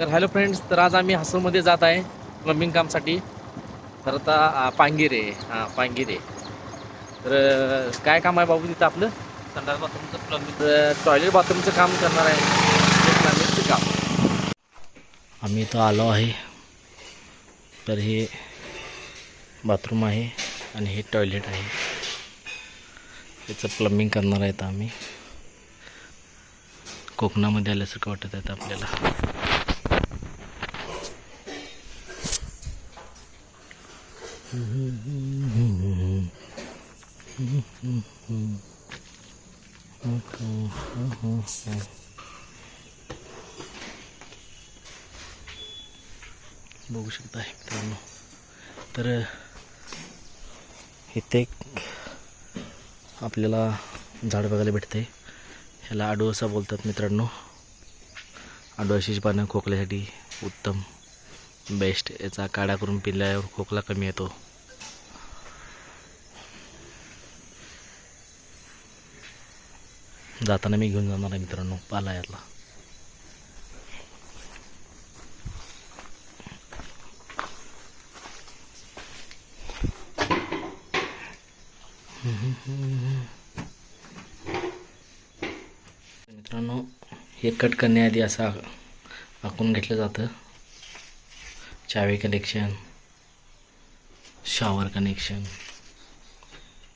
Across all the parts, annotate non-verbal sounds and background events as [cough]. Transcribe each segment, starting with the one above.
तर hello friends तर आज आम्ही हसनमध्ये जात आहे प्लंबिंग कामसाठी. तर आता पांगिरे हां पांगिरे. तर काय काम आहे बाबू तिथं आपलं? संडास बाथरूमचं. प्लंबिंग टॉयलेट बाथरूमचं काम करणार आहे. ते प्लंबिंगचं काम. आम्ही इथं आलो आहे. तर हे बाथरूम आहे आणि हे टॉयलेट आहे. त्याचं प्लंबिंग करणार आहेत आम्ही. कोकणामध्ये आल्यासारखं वाटत आहे आपल्याला. बघू शकता मित्रांनो. तर इथे एक आपल्याला झाड बघायला भेटते ह्याला आडोसा बोलतात मित्रांनो. आडोशीची पानं खोकल्यासाठी उत्तम. बेस्ट याचा काढा करून पिल्यावर खोकला कमी येतो. जाताना मी घेऊन जाणार आहे मित्रांनो पाला यातला मित्रांनो हे कट करण्याआधी असं आखून घेतलं जातं. चावे कनेक्शन शॉवर कनेक्शन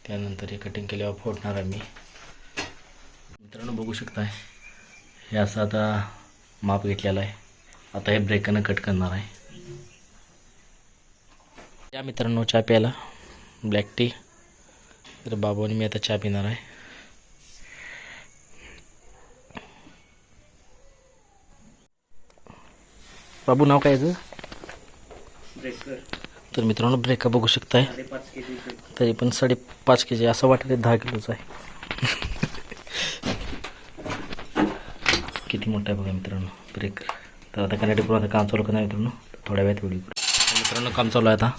त्यानंतर हे कटिंग केल्यावर फोडणार आम्ही. मित्रांनो बघू शकताय हे असं आता माप घेतलेलं आहे. आता हे ब्रेकानं कट करणार आहे. या मित्रांनो चहा प्यायला. ब्लॅक टी तर बाबांनी मी आता चहा पिणार आहे. बाबू नाव काय याचं? तर मित्रांनो ब्रेका बघू शकताय. तरी पण साडेपाच के जी असं वाटत दहा किलोचं आहे. किती मोठा आहे बघा मित्रांनो ब्रेक तर आता कनेक्ट करून आता काम चालू करणार मित्रांनो. थोड्या वेळात व्हिडिओ करू. मित्रांनो काम चालू आहे आता.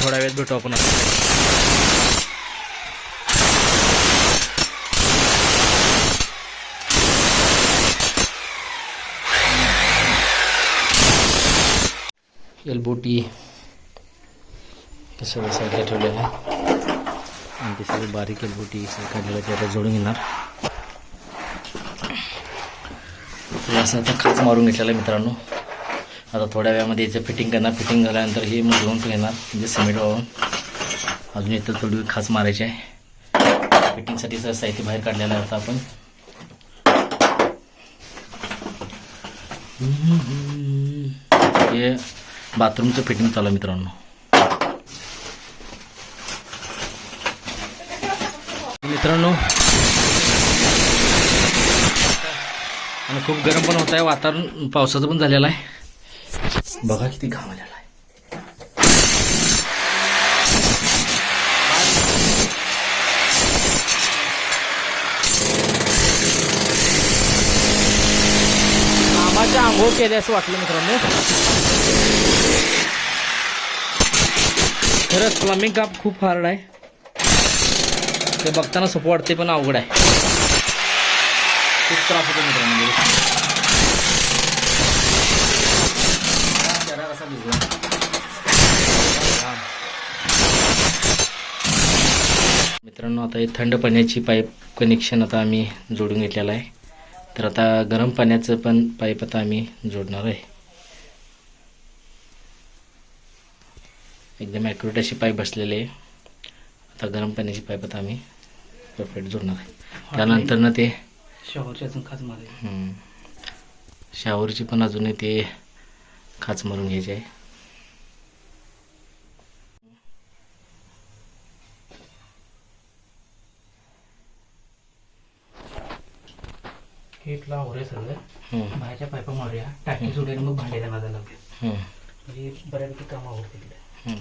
थोड्या वेळात भेटू आपण एलबोटी हे सगळं साईडला ठेवलेलं आहे आणि ते सगळं बारीक एलबोटी काढलेलं ते आता जोडून घेणार असं आता खाच मारून घेतलेला आहे मित्रांनो आता थोड्या वेळामध्ये याचं फिटिंग करणार फिटिंग झाल्यानंतर हे मग घेऊन घेणार म्हणजे सिमेंट वाहून अजून इथं थोडी खाच मारायची आहे फिटिंगसाठी सर साहित्य बाहेर काढलेलं आहे आता आपण हे बाथरूमचं फिटिंग चालू आहे मित्रांनो. मित्रांनो आणि खूप गरम पण होत आहे वातावरण पावसाचं पण झालेलं आहे. बघा किती घाम आलेला आहे. कामाच्या आंघोळ केल्या असं वाटलं मित्रांनो. खरंच प्लम्बिंग काम खूप हार्ड आहे. ते बघताना सोपं वाटते पण अवघड आहे. खूप त्रास होतो मित्रांनो चेहरा भिजला. मित्रांनो आता हे थंड पाण्याची पाईप कनेक्शन आता आम्ही जोडून घेतलेलं आहे. तर आता गरम पाण्याचं पण पाईप आता आम्ही जोडणार आहे. एकदम ॲक्युरेट अशी पाईप बसलेली आहे. आता गरम पाण्याची पाईप आता आम्ही. परफेक्ट जोडणार आहे. त्यानंतर ना ते शॉवरची अजून खास मारे शॉवरची पण अजूनही ते खाच मारून घ्यायची आहे. हिटला आवरे सगळं. बाहेरच्या पायपा मारूया. टाकी सोडून मग भांड्याला माझा लागेल. म्हणजे बऱ्यापैकी काम आवडते तिकडे. तर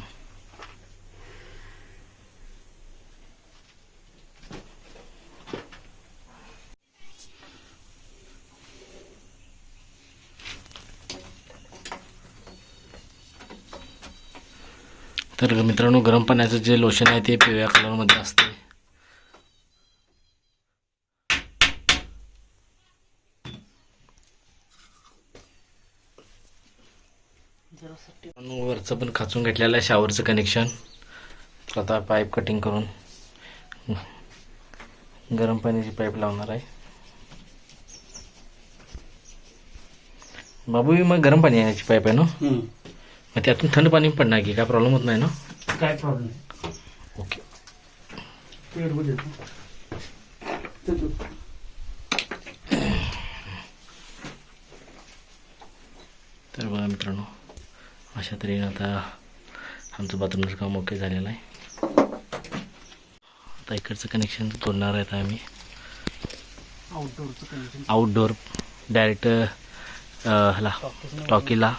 मित्रांनो गरम पाण्याचं जे लोशन आहे ते पिवळ्या कलरमध्ये असते आणि वरचं पण खाचून घेतलेलं आहे शॉवरचं कनेक्शन आता पाईप कटिंग करून गरम पाण्याची पाईप लावणार आहे. बाबू मग गरम पाणी याची पाईप आहे ना? मग त्यातून थंड पाणी पडणार की काय प्रॉब्लेम होत नाही ना? काय प्रॉब्लेम ओके तर बघा मित्रांनो अशा तऱ्हेने आता आमचं बाथरूमचं काम ओके झालेलं आहे. आता इकडचं कनेक्शन तोडणार आहेत आम्ही. आउटडोअरचं कनेक्शन आउटडोअर डायरेक्ट ह्याला टॉकीला.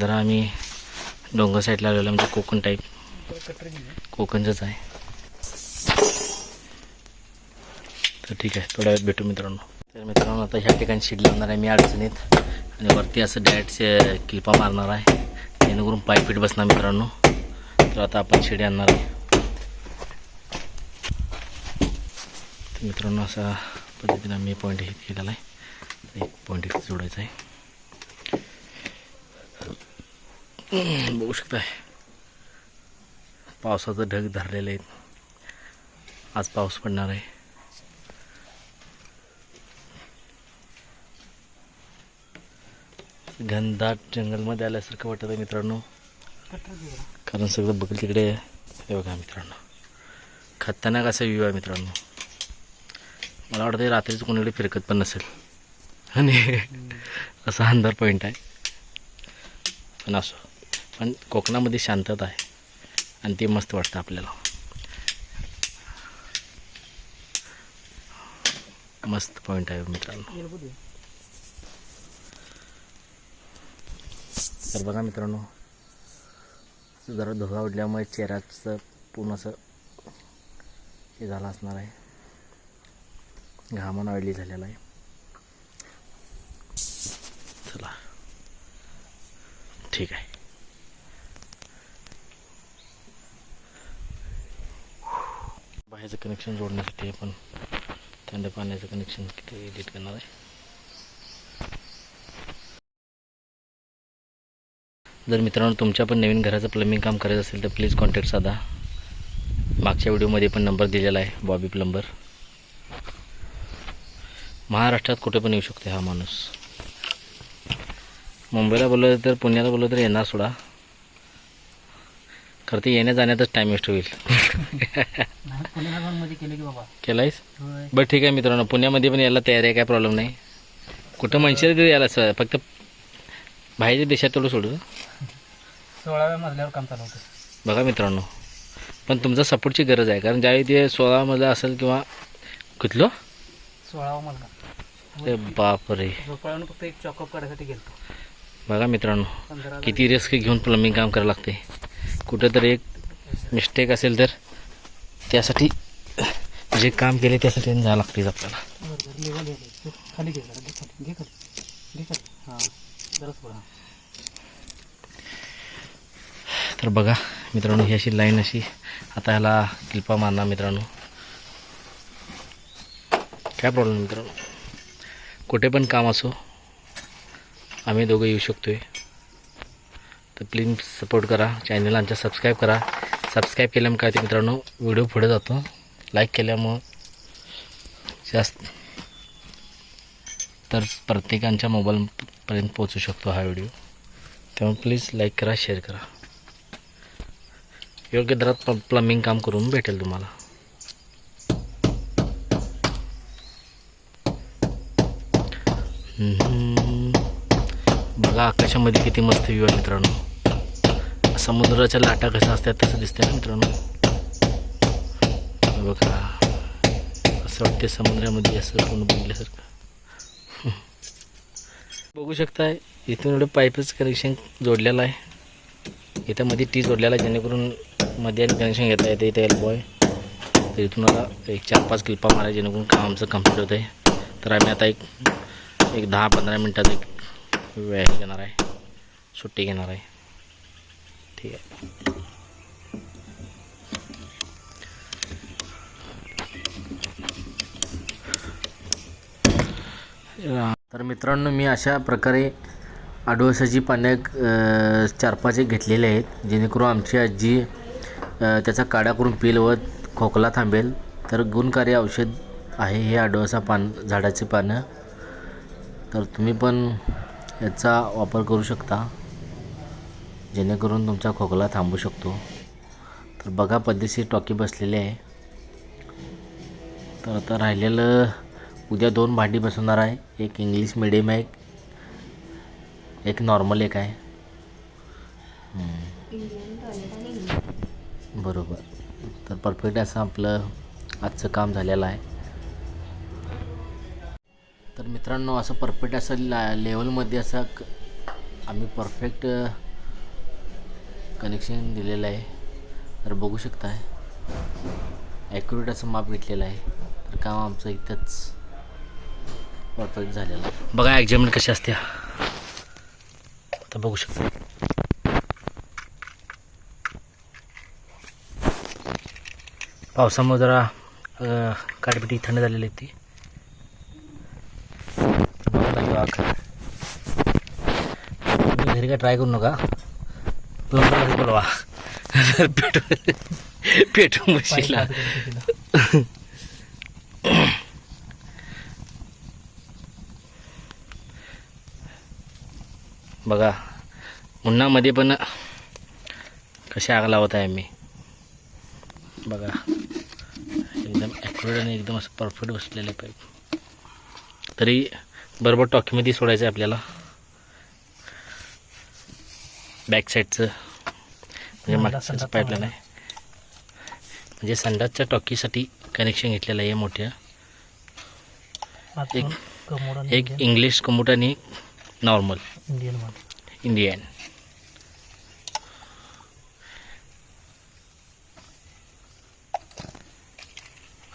जरा आम्ही डोंगर साईडला आलेलो म्हणजे कोकण टाईप कोकणचंच आहे. तर ठीक आहे थोड्या वेळात भेटू मित्रांनो. तर मित्रांनो आता ह्या ठिकाणी शिड लावणार आहे. मी अडचणीत आणि वरती असं डायरेक्ट किल्पा मारणार आहे. जेणेकरून पाय फिट बसणार मित्रांनो. तर आता आपण शिडी आणणार आहे. तर मित्रांनो असा पद्धतीनं मी पॉईंट हे केलेला आहे. एक पॉईंट इथे जोडायचा आहे. बघू शकताय. पावसाचं ढग धरलेलं आहे आज पाऊस पडणार आहे. घनदाट जंगलमध्ये आल्यासारखं वाटत आहे मित्रांनो. कारण सगळं बघल तिकडे हे बघा मित्रांनो. खतरनाक असा व्ह्यू आहे मित्रांनो. मला वाटतं रात्रीचं कोणीकडे फिरकत पण नसेल. आणि [laughs] असा अंधार पॉईंट आहे. पण असो. पण कोकणामध्ये शांतता आहे. आणि ते मस्त वाटतं आपल्याला. मस्त पॉईंट आहे मित्रांनो. तर बघा मित्रांनो जरा धुका उडल्यामुळे चेहऱ्याचं पूर्ण असं हे झालं असणार आहे. घामान ऑइली झालेला आहे. चला. ठीक आहे. बाहेरचं कनेक्शन जोडण्यासाठी आपण थंड पाण्याचं कनेक्शन किती एडिट करणार आहे? जर मित्रांनो तुमच्या पण नवीन घराचं प्लंबिंग काम करायचं असेल तर प्लीज कॉन्टॅक्ट साधा. मागच्या व्हिडिओमध्ये पण नंबर दिलेला आहे बॉबी प्लंबर महाराष्ट्रात कुठे पण येऊ शकते हा माणूस. मुंबईला बोललं तर पुण्याला बोललं तर येणार सोडा. खरं ते येण्या जाण्यातच टाईम वेस्ट होईल. केलायस? बरं ठीक आहे मित्रांनो पुण्यामध्ये पण यायला तयार आहे काय प्रॉब्लेम नाही. कुठं म्हणशील तर यायला सर. फक्त बाहेरच्या देशात तेवढं सोडू सोळाव्या मजल्यावर काम चालू होतं. बघा मित्रांनो. पण तुमचा सपोर्टची गरज आहे. कारण ज्यावेळी ते सोळामधलं असेल किंवा कुठलं? सोळावा मजला. अरे बापरे. फक्त एक चॉकअप काढायसाठी गेलो बघा मित्रांनो पंधरा किती रिस्क घेऊन प्लंबिंग काम करायला लागते कुठंतरी एक मिस्टेक असेल तर त्यासाठी जे काम केले त्यासाठी जावं लागतेच आपल्याला. लेवल खाली घे जरा घे खाली घे खाली घे खाली हां जराच बघा तर बघा मित्रांनो ही अशी लाईन अशी आता ह्याला किल्पा मारणार मित्रांनो. काय प्रॉब्लेम मित्रांनो? कुठे पण काम असो आम्ही दोघं येऊ शकतो आहे तर प्लीज सपोर्ट करा चॅनलला आमच्या सबस्क्राईब करा. सबस्क्राईब केल्यामुळे काय ते मित्रांनो व्हिडिओ पुढे जातो. लाईक केल्यामुळं जास्त तर प्रत्येकांच्या मोबाईलपर्यंत पोचू शकतो हा व्हिडिओ त्यामुळे प्लीज लाईक करा शेअर करा. योग्य दरात प प्लम्बिंग काम करून भेटेल तुम्हाला. बघा आकाशामध्ये किती मस्त व्ह्यू आहे मित्रांनो. समुद्राच्या लाटा कशा असतात तसं दिसतंय ना मित्रांनो. बघा. असं वाटते समुद्रामध्ये असं कोण बघितल्यासारखं. [laughs] बघू शकताय इथून एवढं पाईपच कनेक्शन जोडलेलं आहे. इथं मध्ये टी जोडलेला आहे जेणेकरून मध्ये आणि कनेक्शन घेता येते इथे एल्बो आहे तर इथून आता एक चार पाच क्लिपा मारा जेणेकरून काम आमचं कंप्लीट होतं आहे तर आम्ही आता एक एक दहा पंधरा मिनटात एक वेळ घेणार आहे. सुट्टी घेणार आहे. ठीक आहे. तर मित्रांनो मी अशा प्रकारे आडवसाची पाण्या चार पाच एक घेतलेले आहेत. जेणेकरून आमची आजी त्याचा काढा करून पिल व खोकला थांबेल. तर गुणकारी औषध आहे हे आडवसा पान झाडाचे पानं. तर तुम्ही पण याचा वापर करू शकता. जेणेकरून तुमचा खोकला थांबू शकतो. तर बघा पद्धतशीर टॉकी बसलेली आहे. तर आता राहिलेलं उद्या दोन भांडी बसवणार आहे. एक इंग्लिश मिडियम आहे एक नॉर्मल एक आहे. बरोबर. तर परफेक्ट असं आपलं आजचं काम झालेलं आहे. तर मित्रांनो असं परफेक्ट असं ला लेवलमध्ये असं आम्ही परफेक्ट कनेक्शन दिलेलं आहे. तर बघू शकताय. ॲक्युरेट असं माप घेतलेलं आहे. तर काम आमचं इथंच परफेक्ट झालेलं आहे. बघा ॲक्झामिन कशी असते तर बघू शकता. पावसामुळे जरा काटपिटी थंड झालेली आहे ती तुम्ही घरी काय ट्राय करू नका. प्लंबरला बोलवा. पेटू पेटू मशीला बघा उन्हामध्ये पण कशी आग लावत आहे मी बघा. ॲक्युरेट आणि एकदम असं परफेक्ट बसलेलं आहे पाईप तरी बरोबर टॉकीमध्ये सोडायचं आहे आपल्याला बॅक साईडचं म्हणजे मला मागचं पाईपलाईन आहे म्हणजे संडासच्या टॉकीसाठी कनेक्शन घेतलेलं आहे मोठ्या. एक- एक इंग्लिश कम्युट आणि नॉर्मल इंडियन इंडियन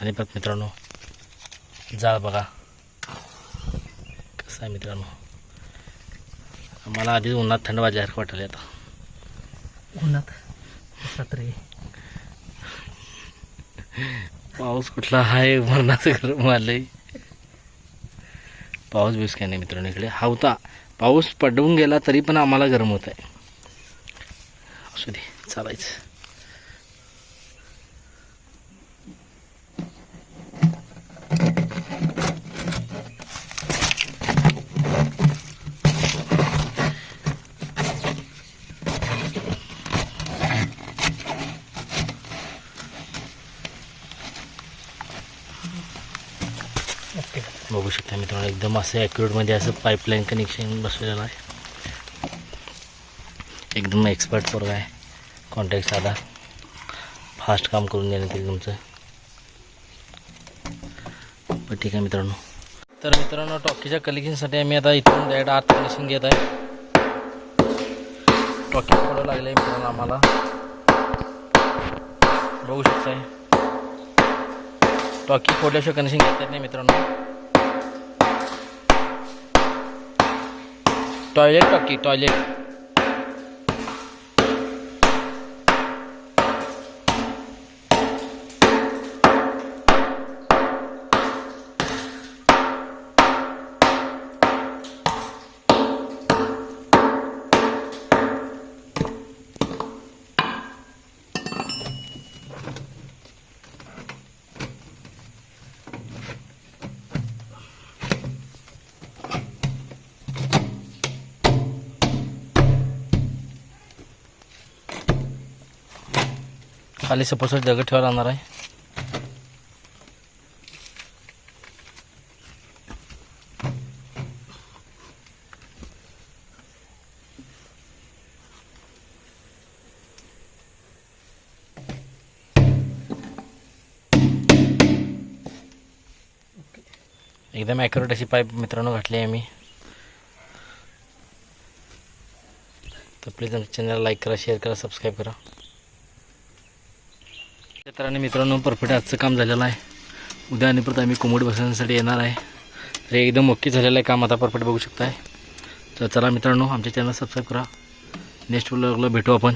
आणि बघ मित्रांनो जाळ बघा. कसं आहे मित्रांनो? मला आधीच उन्हात थंड वाजायसारखं वाटायला आता. उन्हात? छत्री पाऊस कुठला आहे? मरणाचं गरम आलंय पाऊस बिऊस काय नाही मित्रांनो इकडे. हा होता. पाऊस पडवून गेला तरी पण आम्हाला गरम होत आहे असू दे चालायचं ओके बघू शकता मित्रांनो एकदम असं ॲक्युरेटमध्ये असं पाईपलाईन कनेक्शन बसलेलं आहे. एकदम एक्सपर्ट पोरगा आहे. कॉन्टॅक्ट साधा. फास्ट काम करून देण्यात येईल तुमचं. पण ठीक आहे मित्रांनो. तर मित्रांनो टॉकीच्या कलेक्शनसाठी आम्ही आता इथून डायरेक्ट आत कनेक्शन घेत आहे. टॉकी पडवं लागलं आहे मित्रांनो आम्हाला. बघू शकताय. टॉकी फोडल्याशिवाय कनेक्शन घेता येत नाही मित्रांनो? टॉयलेट टॉकी टॉयलेट खाली सपोज दगड ठेवायला राहणार आहे. एकदम ॲक्युरेट अशी पाईप मित्रांनो घातली आहे मी. तर प्लीज आमच्या चॅनलला लाईक करा शेअर करा सबस्क्राईब करा. मित्रांनो मित्रांनो परफेक्ट आजचं काम झालेलं आहे. उद्या आणि परत आम्ही कोंबड बसवण्यासाठी येणार आहे. तर हे एकदम ओके झालेलं आहे काम आता परफेक्ट बघू शकताय. तर चला मित्रांनो आमच्या चॅनल सबस्क्राईब करा. नेक्स्ट ब्लॉगला भेटू आपण.